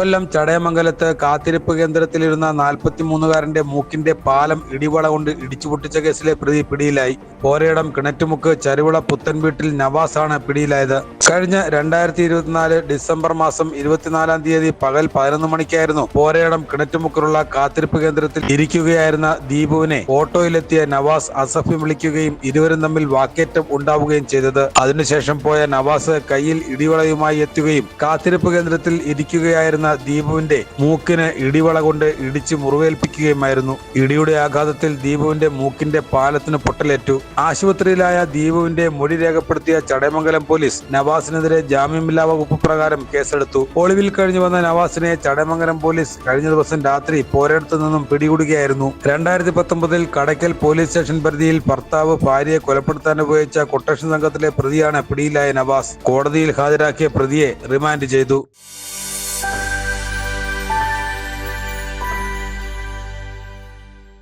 കൊല്ലം ചടയമംഗലത്ത് കാത്തിരിപ്പ് കേന്ദ്രത്തിലിരുന്ന നാൽപ്പത്തിമൂന്നുകാരന്റെ മൂക്കിന്റെ പാലം ഇടിവള കൊണ്ട് ഇടിച്ചു പൊട്ടിച്ച കേസിലെ പ്രതി പിടിയിലായി. പോരയിടം കിണറ്റുമുക്ക് ചരുവിള പുത്തൻവീട്ടിൽ നവാസാണ് പിടിയിലായത്. കഴിഞ്ഞ രണ്ടായിരത്തി ഇരുപത്തിനാല് ഡിസംബർ മാസം ഇരുപത്തിനാലാം തീയതി പകൽ പതിനൊന്ന് മണിക്കായിരുന്നു പോരയിടം കിണറ്റുമുക്കിലുള്ള കാത്തിരിപ്പ് കേന്ദ്രത്തിൽ ഇരിക്കുകയായിരുന്ന ദീപുവിനെ ഓട്ടോയിലെത്തിയ നവാസ് അസഫി വിളിക്കുകയും ഇരുവരും തമ്മിൽ വാക്കേറ്റം ഉണ്ടാവുകയും ചെയ്തത്. അതിനുശേഷം പോയ നവാസ് കയ്യിൽ ഇടിവളയുമായി എത്തുകയും കാത്തിരിപ്പ് കേന്ദ്രത്തിൽ ഇരിക്കുകയായിരുന്ന ദീപുവിന്റെ മൂക്കിന് ഇടിവള കൊണ്ട് ഇടിച്ച് മുറിവേൽപ്പിക്കുകയുമായിരുന്നു. ഇടിയുടെ ആഘാതത്തിൽ ദീപുവിന്റെ മൂക്കിന്റെ പാലത്തിന് പൊട്ടലേറ്റു. ആശുപത്രിയിലായ ദീപുവിന്റെ മൊഴി രേഖപ്പെടുത്തിയ ചടയമംഗലം പോലീസ് നവാസിനെതിരെ ജാമ്യമില്ലാ വകുപ്പ് പ്രകാരം കേസെടുത്തു. ഒളിവിൽ കഴിഞ്ഞു വന്ന നവാസിനെ ചടയമംഗലം പോലീസ് കഴിഞ്ഞ ദിവസം രാത്രി പോരടത്തു നിന്നും പിടികൂടുകയായിരുന്നു. രണ്ടായിരത്തി പത്തൊമ്പതിൽ കടയ്ക്കൽ പോലീസ് സ്റ്റേഷൻ പരിധിയിൽ ഭർത്താവ് ഭാര്യയെ കൊലപ്പെടുത്താൻ ഉപയോഗിച്ച കൊട്ടേഷൻ സംഘത്തിലെ പ്രതിയാണ് പിടിയിലായ നവാസ്. കോടതിയിൽ ഹാജരാക്കിയ പ്രതിയെ റിമാൻഡ് ചെയ്തു.